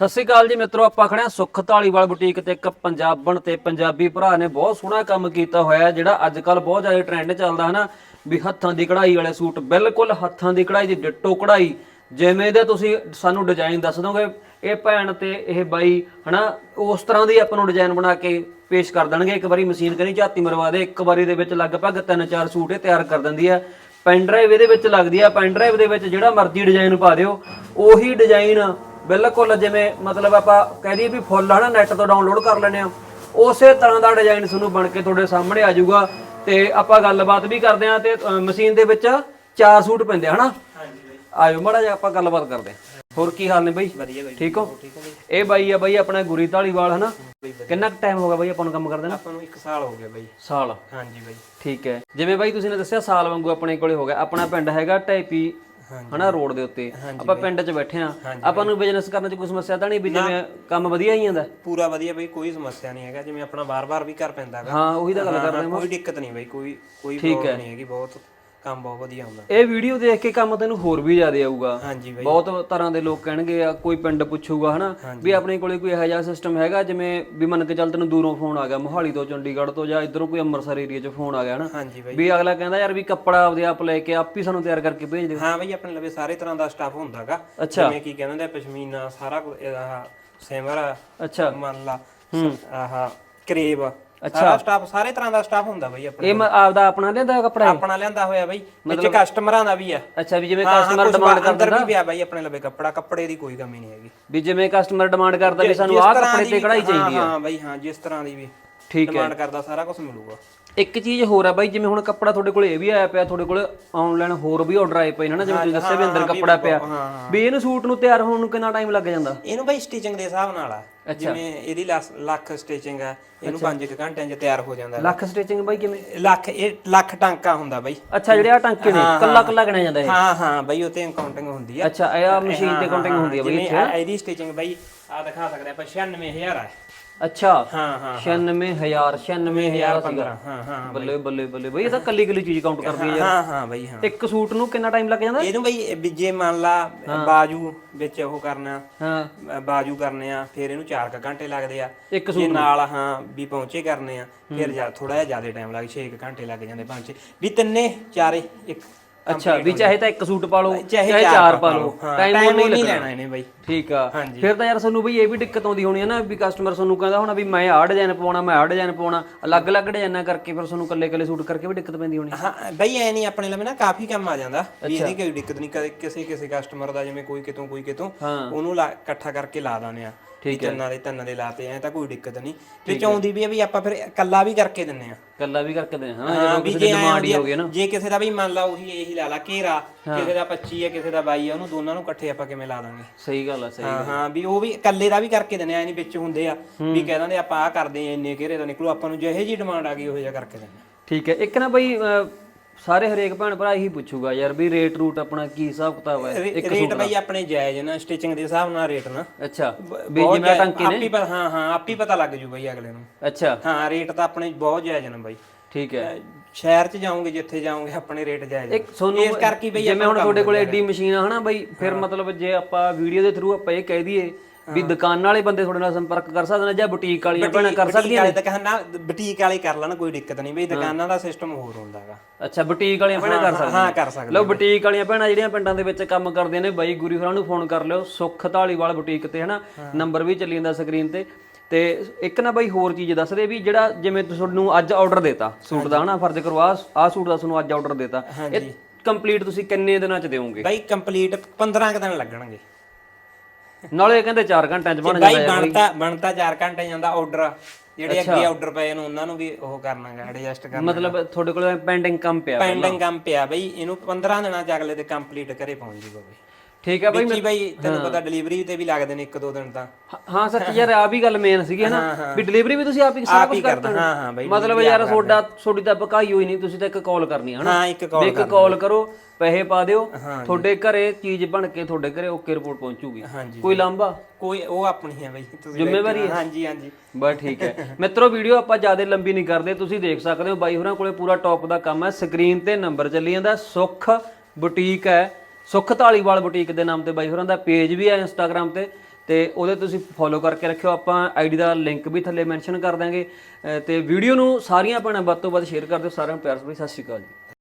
ਸਤਿ ਸ਼੍ਰੀ ਅਕਾਲ ਜੀ ਮਿੱਤਰੋ, ਆਪਾਂ ਖੜੇ ਹਾਂ ਸੁੱਖ ਢਾਲੀਵਾਲ ਬੁਟੀਕ ਤੇ। ਇੱਕ ਪੰਜਾਬਣ ਤੇ ਪੰਜਾਬੀ ਭਰਾ ਨੇ ਬਹੁਤ ਸੋਹਣਾ ਕੰਮ ਕੀਤਾ ਹੋਇਆ, ਜਿਹੜਾ ਅੱਜ ਕੱਲ ਬਹੁਤ ਜ਼ਿਆਦਾ ਟ੍ਰੈਂਡ ਚੱਲਦਾ ਹੈ ਨਾ ਵੀ ਹੱਥਾਂ ਦੀ ਕਢਾਈ ਵਾਲੇ ਸੂਟ, ਬਿਲਕੁਲ ਹੱਥਾਂ ਦੀ ਕਢਾਈ ਦੀ ਡਿੱਟੋ ਕਢਾਈ। ਜਿਵੇਂ ਦੇ ਤੁਸੀਂ ਸਾਨੂੰ ਡਿਜ਼ਾਈਨ ਦੱਸ ਦੋਗੇ, ਇਹ ਭੈਣ ਤੇ ਇਹ ਬਾਈ, ਹਨਾ? ਉਸ ਤਰ੍ਹਾਂ ਦੀ ਆਪਾਂ ਨੂੰ ਡਿਜ਼ਾਈਨ ਬਣਾ ਕੇ ਪੇਸ਼ ਕਰ ਦੇਣਗੇ। ਇੱਕ ਵਾਰੀ ਮਸ਼ੀਨ ਕਰੀ, ਝਾਤੀ ਮਰਵਾ ਦੇ। ਇੱਕ ਵਾਰੀ ਦੇ ਵਿੱਚ ਲਗਭਗ ਤਿੰਨ ਚਾਰ ਸੂਟ ਇਹ ਤਿਆਰ ਕਰ ਦਿੰਦੀ ਹੈ ਪੈਨ ਡਰਾਈਵ ਇਹਦੇ ਵਿੱਚ ਲੱਗਦੀ ਆ। ਪੈਨ ਡਰਾਈਵ ਦੇ ਵਿੱਚ ਜਿਹੜਾ ਮਰਜ਼ੀ ਡਿਜ਼ਾਈਨ ਪਾ ਦਿਓ। ਉਹੀ ਡਿਜ਼ਾਈਨ ਬਿਲਕੁਲ ਜਿਵੇਂ ਮਤਲਬ ਆਪਾਂ ਕਹਿ ਦਈਏ ਵੀ ਫੁੱਲ ਹਨਾ ਨੈਟ ਤੋਂ ਡਾਊਨਲੋਡ ਕਰ ਲੈਣੇ ਆ ਉਸੇ ਤਰ੍ਹਾਂ ਦਾ ਡਿਜ਼ਾਈਨ ਤੁਹਾਨੂੰ ਬਣ ਕੇ ਤੁਹਾਡੇ ਸਾਹਮਣੇ ਆ ਜਾਊਗਾ। ਤੇ ਆਪਾਂ ਗੱਲਬਾਤ ਵੀ ਕਰਦੇ ਆ ਤੇ ਮਸ਼ੀਨ ਦੇ ਵਿੱਚ ਚਾਰ ਸੂਟ ਪੈਂਦੇ ਹਨਾ। ਆਇਓ ਮਾੜਾ ਜਿਹਾ ਆਪਾਂ ਗੱਲਬਾਤ ਕਰਦੇ ਆ ਹੋਰ ਕੀ ਹਾਲ ਨੇ ਬਾਈ? ਵਧੀਆ ਬਾਈ ਠੀਕ ਹੋ? ਇਹ ਬਾਈ ਆ ਬਾਈ ਆਪਣਾ ਗੁਰੀ ਢਾਲੀਵਾਲ ਹਨਾ। ਕਿੰਨਾ ਟਾਈਮ ਹੋ ਗਿਆ ਬਾਈ ਆਪਾਂ ਨੂੰ ਕੰਮ ਕਰਦੇ ਨਾ? ਆਪਾਂ ਨੂੰ 1 ਸਾਲ ਹੋ ਗਿਆ ਬਾਈ। ਸਾਲ? ਹਾਂਜੀ ਬਾਈ। ਠੀਕ ਹੈ। ਜਿਵੇਂ ਬਾਈ ਤੁਸੀਂ ਨੇ ਦੱਸਿਆ ਸਾਲ ਵਾਂਗੂ ਆਪਣੇ ਕੋਲੇ ਹੋ ਗਿਆ। ਆਪਣਾ ਪਿੰਡ ਹੈਗਾ ਟੈਪੀ ਹਨਾ ਰੋਡ ਦੇ ਉੱਤੇ। ਆਪਾਂ ਪਿੰਡ 'ਚ ਬੈਠੇ ਆ ਆਪਾਂ ਨੂੰ ਬਿਜ਼ਨਸ ਕਰਨ 'ਚ ਕੋਈ ਸਮੱਸਿਆ ਤਾਂ ਨਹੀਂ ਵੀ ਜਿਵੇਂ ਕੰਮ ਵਧੀਆ ਹੀ ਜਾਂਦਾ ਪੂਰਾ ਵਧੀਆ ਬਾਈ ਕੋਈ ਸਮੱਸਿਆ ਨਹੀਂ ਹੈਗਾ। ਜਿਵੇਂ ਆਪਣਾ ਬਾਰ-ਬਾਰ ਵੀ ਘਰ ਪੈਂਦਾ ਹਾਂ ਉਹੀ ਤਾਂ ਗੱਲ ਹਾਂ, ਕਰਦੇ ਕੋਈ ਦਿੱਕਤ ਨਹੀਂ ਬਾਈ ਕੋਈ ਕੋਈ ਪ੍ਰੋਬਲਮ ਨਹੀਂ ਹੈਗੀ ਬਹੁਤ। ਕੰਮ ਬਹੁਤ ਵਧੀਆ ਹੁੰਦਾ। ਇਹ ਵੀਡੀਓ ਦੇਖ ਕੇ ਕੰਮ ਤੈਨੂੰ ਹੋਰ ਵੀ ਜ਼ਿਆਦਾ ਆਊਗਾ। ਹਾਂਜੀ ਬਾਈ। ਬਹੁਤ ਤਰ੍ਹਾਂ ਦੇ ਲੋਕ ਕਹਿਣਗੇ ਆ ਕੋਈ ਪਿੰਡ ਪੁੱਛੂਗਾ ਹਨਾ? ਵੀ ਆਪਣੇ ਕੋਲੇ ਕੋਈ ਇਹੋ ਜਿਹਾ ਸਿਸਟਮ ਹੈਗਾ ਜਿਵੇਂ ਵੀ ਮੰਨ ਕੇ ਚੱਲ ਤੈਨੂੰ ਦੂਰੋਂ ਫੋਨ ਆ ਗਿਆ ਮੋਹਾਲੀ ਤੋਂ ਚੰਡੀਗੜ੍ਹ ਤੋਂ ਜਾਂ ਇਧਰੋਂ ਕੋਈ ਅੰਮ੍ਰਿਤਸਰ ਏਰੀਆ 'ਚ ਫੋਨ ਆ ਗਿਆ ਹਨਾ? ਹਾਂਜੀ ਬਾਈ। ਵੀ ਅਗਲਾ ਕਹਿੰਦਾ ਯਾਰ ਵੀ ਕੱਪੜਾ ਆਪਦੇ ਆਪ ਲੈ ਕੇ ਆਪ ਹੀ ਸਾਨੂੰ ਤਿਆਰ ਕਰਕੇ ਭੇਜ ਦਿਓ। ਹਾਂ ਬਾਈ ਆਪਣੇ ਲਵੇ ਸਾਰੇ ਤਰ੍ਹਾਂ ਦਾ ਸਟਾਫ ਹੁੰਦਾਗਾ। ਜਿਵੇਂ ਕੀ ਕਹਿੰਦੇ ਨੇ ਪਸ਼ਮੀਨਾ ਸਾਰਾ ਕੁਝ ਆਹ ਸੇਮਰ ਅੱਛਾ। ਮੰਨ ਲਾ ਆਹ ਕਰੇਬ ਸਾਰਾ ਸਟਾਫ ਸਾਰੇ ਤਰ੍ਹਾਂ ਦਾ ਸਟਾਫ ਹੁੰਦਾ ਬਾਈ ਆਪਣੇ। ਇਹ ਮ- ਆਪਦਾ ਆਪਣਾ ਲਿਆਂਦਾ ਕੱਪੜਾ ਆਪਣਾ ਲਿਆਂਦਾ ਹੋਇਆ ਬਾਈ। ਵਿੱਚ ਕਸਟਮਰਾਂ ਦਾ ਵੀ ਆ। ਅੱਛਾ ਵੀ ਜਿਵੇਂ ਕਸਟਮਰ ਡਿਮਾਂਡ ਅੰਦਰ ਕਰਦਾ। ਵੀ ਪਿਆ ਬਾਈ ਆਪਣੇ ਲਵੇ ਕੱਪੜਾ ਕੱਪੜੇ ਦੀ ਕੋਈ ਕਮੀ ਨਹੀਂ ਹੈਗੀ। ਵੀ ਜਿਵੇਂ ਕਸਟਮਰ ਡਿਮਾਂਡ ਕਰਦਾ ਵੀ ਸਾਨੂੰ ਆਹ ਕੱਪੜੇ ਤੇ ਕਢਾਈ ਚਾਹੀਦੀ ਆ। ਹਾਂ ਬਾਈ ਹਾਂ ਜਿਸ ਤਰ੍ਹਾਂ ਦੀ ਵੀ ਠੀਕ ਹੈ। ਡਿਮਾਂਡ ਕਰਦਾ ਸਾਰਾ ਕੁਝ ਮਿਲੂਗਾ। ਇੱਕ ਚੀਜ਼ ਹੋਰ ਆ ਬਾਈ ਜਿਵੇਂ ਹੁਣ ਕੱਪੜਾ ਤੁਹਾਡੇ ਕੋਲ ਇਹ ਵੀ ਆਇਆ ਪਿਆ ਤੁਹਾਡੇ ਕੋਲ ਆਨਲਾਈਨ ਹੋਰ ਵੀ ਆਰਡਰ ਆਏ ਪਏ ਨੇ ਨਾ ਜਿਵੇਂ ਤੁਸੀਂ ਦੱਸਿਆ ਵੀ ਅੰਦਰ ਕੱਪੜਾ ਪਿਆ। ਹਾਂ, ਵੀ ਇਹਨੂੰ ਸੂਟ ਨੂੰ ਤਿਆਰ ਹੋਣ ਨੂੰ ਕਿੰਨਾ ਟਾਈਮ ਲੱਗ ਜਾਂਦਾ? ਇਹਨੂੰ ਬਾਈ ਸਟਿਚਿੰਗ ਦੇ ਹਿਸਾਬ ਨਾਲ ਆ। ਜਿਵੇਂ ਇਹਦੀ ਲੱਖ- ਲੱਖ ਸਟਿਚਿੰਗ ਆ ਇਹਨੂੰ 5 ਘੰਟਿਆਂ 'ਚ ਤਿਆਰ ਹੋ ਜਾਂਦਾ ਲੱਖ ਸਟਿਚਿੰਗ ਬਾਈ ਕਿਵੇਂ? ਲੱਖ ਇਹ ਲੱਖ ਟਾਂਕਾ ਹੁੰਦਾ ਬਾਈ। ਅੱਛਾ ਜਿਹੜੇ ਆ ਟਾਂਕੇ ਨੇ ਕੱਲਾ ਕੱਲਾ ਗਣਿਆ ਜਾਂਦਾ ਇਹ? ਹਾਂ ਹਾਂ ਬਾਈ ਉਹ ਤੇ ਕਾਊਂਟਿੰਗ ਹੁੰਦੀ ਆ। ਅੱਛਾ ਇਹ ਆ ਮਸ਼ੀਨ ਤੇ ਕਾਊਂਟਿੰਗ ਹੁੰਦੀ ਆ ਬਾਈ ਜਿਵੇਂ ਆਹ ਇਹਦੀ ਸਟਿਚਿੰਗ ਬਾਈ ਆ ਦਿਖਾ ਸਕਦੇ ਆਪਾਂ 96000 ਆ। ਅੱਛਾ ਹਾਂ ਹਾਂ 96000 96000 ਸੀਗਾ। ਹਾਂ ਹਾਂ ਬੱਲੇ ਬੱਲੇ ਬੱਲੇ ਬਈ ਇਹ ਤਾਂ ਕੱਲੀ ਕੱਲੀ ਚੀਜ਼ ਕਾਊਂਟ ਕਰਦੀ ਹੈ ਹਾਂ ਹਾਂ ਬਾਈ ਹਾਂ। ਇੱਕ ਸੂਟ ਨੂੰ ਕਿੰਨਾ ਟਾਈਮ ਲੱਗ ਜਾਂਦਾ? ਇਹਨੂੰ ਬਾਈ ਵੀ ਜੇ ਮੰਨ ਲਾ ਬਾਜੂ ਵਿੱਚ ਉਹ ਕਰਨਾ ਹਾਂ। ਬਾਜੂ ਕਰਨੇ ਆ ਫਿਰ ਇਹਨੂੰ 4 ਘੰਟੇ ਲੱਗਦੇ ਆ। ਇੱਕ ਜੇ ਨਾਲ ਹਾਂ ਵੀ ਪਹੁੰਚੇ ਕਰਨੇ ਆ ਫਿਰ ਥੋੜਾ ਜਿਹਾ ਜ਼ਿਆਦਾ ਟਾਈਮ ਲੱਗ 6 ਘੰਟੇ ਲੱਗ ਜਾਂਦੇ ਪੰਜ ਵੀ ਤਿੰਨੇ ਚਾਰੇ ਇੱਕ। ਅੱਛਾ ਵੀ ਚਾਹੇ ਤਾਂ ਇੱਕ ਸੂਟ ਪਾ ਲਓ ਚਾਹੇ ਚਾਰ ਪਾ ਲਓ। ਟਾਈਮ ਉਹ ਨਹੀਂ ਲੈਣਾ ਇਹਨੇ ਬਾਈ। ਠੀਕ ਆ। ਫਿਰ ਤਾਂ ਯਾਰ ਸਾਨੂੰ ਬਈ ਇਹ ਵੀ ਦਿੱਕਤ ਆਉਂਦੀ ਹੋਣੀ ਹੈ ਨਾ ਵੀ ਕਸਟਮਰ ਸਾਨੂੰ ਕਹਿੰਦਾ ਹੋਣਾ ਵੀ ਮੈਂ ਆਹ ਡਿਜ਼ਾਈਨ ਪਵਾਉਣਾ ਮੈਂ ਆਹ ਡਿਜ਼ਾਈਨ ਪਵਾਉਣਾ ਅਲੱਗ-ਅਲੱਗ ਡਿਜ਼ਾਈਨਾਂ ਕਰਕੇ ਫਿਰ ਸਾਨੂੰ ਇਕੱਲੇ-ਇਕੱਲੇ ਸੂਟ ਕਰਕੇ ਵੀ ਦਿੱਕਤ ਪੈਂਦੀ ਹੋਣੀ। ਹਾਂ ਬਈ ਐ ਨਹੀਂ ਆਪਣੇ ਲਈ ਨਾ ਕਾਫੀ ਕੰਮ ਆ ਜਾਂਦਾ ਵੀ ਇਹਦੀ ਕੋਈ ਦਿੱਕਤ ਨਹੀਂ ਕਦੇ ਕਿਸੇ ਕਿਸੇ ਕਸਟਮਰ ਦਾ ਜਿਵੇਂ ਕੋਈ ਕਿਤੋਂ ਕੋਈ ਕਿਤੋਂ। ਉਹਨੂੰ ਇਕੱਠਾ ਕਰਕੇ ਲਾ ਦਾਨੇ ਆ। ਠੀਕ ਹੈ। ਤਿੰਨਾਂ ਦੇ ਤਿੰਨਾਂ ਦੇ ਲਾਤੇ ਐ ਤਾਂ ਕੋਈ ਦਿੱਕਤ ਨਹੀਂ। ਵਿੱਚ ਆਉਂਦੀ ਵੀ ਆ ਵੀ ਆਪਾਂ ਫਿਰ ਇਕੱਲਾ ਵੀ ਕਰਕੇ ਦਿੰਨੇ ਆ। ਇਕੱਲਾ ਵੀ ਕਰਕੇ ਦੇ ਹਾਂ ਜਦੋਂ ਵੀ ਕਿਸੇ ਦੀ ਡਿਮਾਂਡ ਹੀ ਆ, ਹੋ ਗਈ ਨਾ। ਜੇ ਕਿਸੇ ਦਾ ਵੀ ਮੰਨ ਲਾ ਉਹੀ ਇਹੀ ਲਾ ਲਾ ਘੇਰਾ ਕਿਸੇ ਦਾ 25 ਹੈ ਕਿਸੇ ਦਾ 22 ਹੈ ਉਹਨੂੰ ਦੋਨਾਂ ਨੂੰ ਇਕੱਠੇ ਆਪਾਂ ਕਿਵੇਂ ਲਾ ਦਾਂਗੇ? ਸਹੀ ਗੱਲ ਆ ਸਹੀ ਹਾਂ ਹਾਂ ਵੀ ਉਹ ਵੀ ਇਕੱਲੇ ਦਾ ਵੀ ਕਰਕੇ ਦਿੰਨੇ ਆ ਨਹੀਂ ਵਿੱਚ ਹੁੰਦੇ ਆ ਵੀ ਕਹਿ ਦਿੰਦੇ ਆਪਾਂ ਆ ਕਰਦੇ ਆ ਇੰਨੇ ਘੇਰੇ ਦਾ ਨਿਕਲੂ ਆਪਾਂ ਨੂੰ ਜਿਹੇ ਜੀ ਡਿਮਾਂਡ ਆ ਗਈ ਉਹ ਜਿਹਾ ਕਰਕੇ ਦਿੰਨੇ। ਠੀਕ ਹੈ ਇੱਕ ਨਾ ਬਈ ਸਾਰੇ ਹਰੇਕ ਭੈਣ ਭਰਾ ਇਹੀ ਪੁੱਛੂਗਾ ਯਾਰ ਵੀ ਰੇਟ ਰੂਟ ਆਪਣਾ ਕੀ ਹਿਸਾਬ ਕਿਤਾਬ ਹੈ? ਰੇ- ਰੇਟ ਬਈ ਆਪਣੇ ਜਾਇਜ਼ ਨਾ ਸਟਿਚਿੰਗ ਦੇ ਹਿਸਾਬ ਨਾਲ ਰੇਟ ਨਾ। ਅੱਛਾ ਵੀ ਬਹੁਤ ਜਿਵੇਂ ਜਾਇਜ਼- ਟੰਕੇ ਨੇ। ਆਪੀ ਪ- ਹਾਂ ਹਾਂ ਆਪੀ ਪਤਾ ਲੱਗ ਜੂ ਬਈ ਅਗਲੇ ਨੂੰ। ਅੱਛਾ। ਹਾਂ ਰੇਟ ਤਾਂ ਆਪਣੇ ਬਹੁਤ ਜਾਇਜ਼ ਨੇ ਬਈ। ਠੀਕ ਹੈ। ਸ਼ਹਿਰ 'ਚ ਜਾਓਗੇ ਜਿੱਥੇ ਜਾਓਗੇ ਆਪਣੇ ਰੇਟ ਜਾਇਜ਼ ਨੇ। ਇੱਕ ਤੁਹਾਨੂੰ ਇਸ ਕਰਕੇ ਬਈ ਜਿਵੇਂ ਹੁਣ ਤੁਹਾਡੇ ਕੋਲ ਐਡੀ ਮਸ਼ੀਨ ਆ ਹਨਾ ਬਈ ਫਿਰ ਮਤਲਬ ਜੇ ਆਪਾਂ ਵੀਡੀਓ ਦੇ ਥਰੂ ਆਪਾਂ ਇਹ ਕਹਿ ਦਈਏ ਵੀ ਦੁਕਾਨ ਵਾਲੇ ਬੰਦੇ ਤੁਹਾਡੇ ਨਾਲ ਸੰਪਰਕ ਕਰ ਸਕਦੇ ਨੇ ਜਾਂ ਬੁਟੀਕ ਵਾਲੀਆਂ ਭੈਣਾਂ ਕਰ ਸਕਦੀਆਂ ਵਾਲੇ ਤਾਂ ਕਹਿੰਦਾ ਬੁਟੀਕ ਵਾਲੇ ਕਰ ਲੈਣ ਕੋਈ ਦਿੱਕਤ ਨਹੀਂ ਬਈ ਦੁਕਾਨਾਂ ਦਾ ਸਿਸਟਮ ਹੋਰ ਹੁੰਦਾ ਹੈਗਾ। ਅੱਛਾ ਬੁਟੀਕ ਵਾਲੀਆਂ ਭੈਣਾਂ ਕਰ ਸਕਦੀਆਂ ਹਾਂ ਕਰ ਸਕਦੇ ਲਓ ਬੁਟੀਕ ਵਾਲੀਆਂ ਭੈਣਾਂ ਜਿਹੜੀਆਂ ਪਿੰਡਾਂ ਦੇ ਵਿੱਚ ਕੰਮ ਕਰਦੀਆਂ ਨੇ ਬਾਈ ਗੁਰੀ ਹੋਰਾਂ ਨੂੰ ਫੋਨ ਕਰ ਲਿਓ ਸੁੱਖ ਢਾਲੀਵਾਲ ਬੁਟੀਕ ਤੇ ਹਨਾ? ਨੰਬਰ ਵੀ ਚੱਲੀ ਜਾਂਦਾ ਸਕਰੀਨ ਤੇ। ਤੇ ਇੱਕ ਨਾ ਬਾਈ ਹੋਰ ਚੀਜ਼ ਦੱਸ ਦੇ ਵੀ ਜਿਹੜਾ ਜਿਵੇਂ ਤੁਹਾਨੂੰ ਅੱਜ ਆਰਡਰ ਦੇਤਾ ਸੂਟ ਦਾ ਹਨਾ? ਫਰਜ਼ ਕਰੋ ਆਹ ਸੂਟ ਦਾ ਤੁਹਾਨੂੰ ਅੱਜ ਆਰਡਰ ਦੇਤਾ। ਇਹ ਕੰਪਲੀਟ ਤੁਸੀਂ ਕਿੰਨੇ ਦਿਨਾਂ ਚ ਦਿਓਗੇ? ਬਾਈ ਕੰਪਲੀਟ 15 ਕੁ ਦਿਨ ਲੱਗਣਗੇ। ਨਾਲੇ ਕਹਿੰਦੇ 4 ਘੰਟਿਆਂ ਚ ਬਣ ਬਾਈ ਜਾਂਦਾ ਹੈ ਬਣਤਾ ਬਣਤਾ 4 ਘੰਟੇ ਜਾਂਦਾ ਆਰਡਰ ਜਿਹੜੇ ਅੱਗੇ ਆਰਡਰ ਪਏ ਨੇ ਉਹਨਾਂ ਨੂੰ ਵੀ ਉਹ ਕਰਨਾਗਾ ਐਡਜਸਟ ਕਰਨਾ ਮਤਲਬ ਤੁਹਾਡੇ ਕੋਲ ਪੈਂਡਿੰਗ ਕੰਮ ਪਿਆ ਪੈਂਡਿੰਗ ਕੰਮ ਪਿਆ ਬਈ ਇਹਨੂੰ 15 ਦਿਨਾਂ ਚ ਅਗਲੇ ਤੇ ਕੰਪਲੀਟ ਕਰੇ ਪਹੁੰਚ ਜੂਗਾ ਬਈ। ਠੀਕ ਹੈ ਬਾਈ ਹੀ ਬਈ ਤੈਨੂੰ ਪਤਾ ਡਿਲੀਵਰੀ ਤੇ ਵੀ ਲੱਗਦੇ ਨੇ ਇੱਕ ਦੋ ਦਿਨ ਤਾਂ। ਹਾਂ- ਹਾਂ ਸੱਚ ਯਾਰ ਆ ਵੀ ਗੱਲ ਮੇਨ ਸੀਗੀ ਹਨਾ? ਵੀ ਡਿਲੀਵਰੀ ਵੀ ਤੁਸੀਂ ਆਪ ਹੀ ਸਾਰਾ ਹੀ ਕੁਝ ਕਰਦਾ ਹੋ ਹਾਂ ਹਾਂ ਬਈ ਮਤਲਬ ਯਾਰ ਤੁਹਾਡਾ ਤੁਹਾਡੀ ਤਾਂ ਪਕਾਈ ਹੋਈ ਨਹੀਂ ਤੁਸੀਂ ਤਾਂ ਇੱਕ ਕਾਲ ਕਰਨੀ ਹੈ ਹਨਾ? ਹਾਂ ਇੱਕ ਕਾਲ ਇੱਕ ਕਾਲ ਕਰੋ ਪੈਸੇ ਪਾ ਦਿਓ ਤੁਹਾਡੇ ਘਰੇ ਚੀਜ਼ ਬਣ ਕੇ ਤੁਹਾਡੇ ਘਰੇ ਓਕੇ ਰਿਪੋਰਟ ਪਹੁੰਚੂਗੀ। ਕੋਈ ਲਾਂਭਾ? ਕੋਈ ਉਹ ਆਪਣੀ ਹੈ ਬਈ ਤੁਸੀਂ ਜ਼ਿੰਮੇਵਾਰੀ ਬੈਠੇ- ਹਾਂਜੀ ਹਾਂਜੀ। ਬਸ ਠੀਕ ਹੈ। ਮਿੱਤਰੋ ਵੀਡੀਓ ਆਪਾਂ ਜ਼ਿਆਦਾ ਲੰਬੀ ਨਹੀਂ ਕਰਦੇ ਤੁਸੀਂ ਦੇਖ ਸਕਦੇ ਹੋ ਬਾਈ ਹੋਰਾਂ ਕੋਲੇ ਪੂਰਾ ਟੌਪ ਦਾ ਕੰਮ ਹੈ। ਸਕਰੀਨ ਤੇ ਨੰਬਰ ਚੱਲੀ ਜਾਂਦਾ ਸੁੱਖ ਬੁਟੀਕ ਹੈ। ਸੁੱਖ ਢਾਲੀਵਾਲ ਬੁਟੀਕ ਦੇ ਨਾਮ ਤੇ ਬਾਈ ਹੋਰਾਂ ਦਾ ਪੇਜ ਵੀ ਹੈ ਇੰਸਟਾਗ੍ਰam ਤੇ ਤੇ ਉਹਦੇ ਤੁਸੀਂ ਫੋਲੋ ਕਰਕੇ ਰੱਖਿਓ। ਆਪਾਂ ਆਈਡੀ ਦਾ ਲਿੰਕ ਵੀ ਥੱਲੇ ਮੈਂਸ਼ਨ ਕਰ ਦਾਂਗੇ ਅਹ ਤੇ ਵੀਡੀਓ ਨੂੰ ਸਾਰੀਆਂ ਭੈਣਾਂ ਵੱਧ ਤੋਂ ਵੱਧ ਸ਼ੇਅਰ ਕਰ ਦਿਓ। ਸਾਰਿਆਂ ਨੂੰ ਪਿਆਰ ਭਰੀ ਸਤਿ ਸ਼੍ਰੀ ਅਕਾਲ ਜੀ।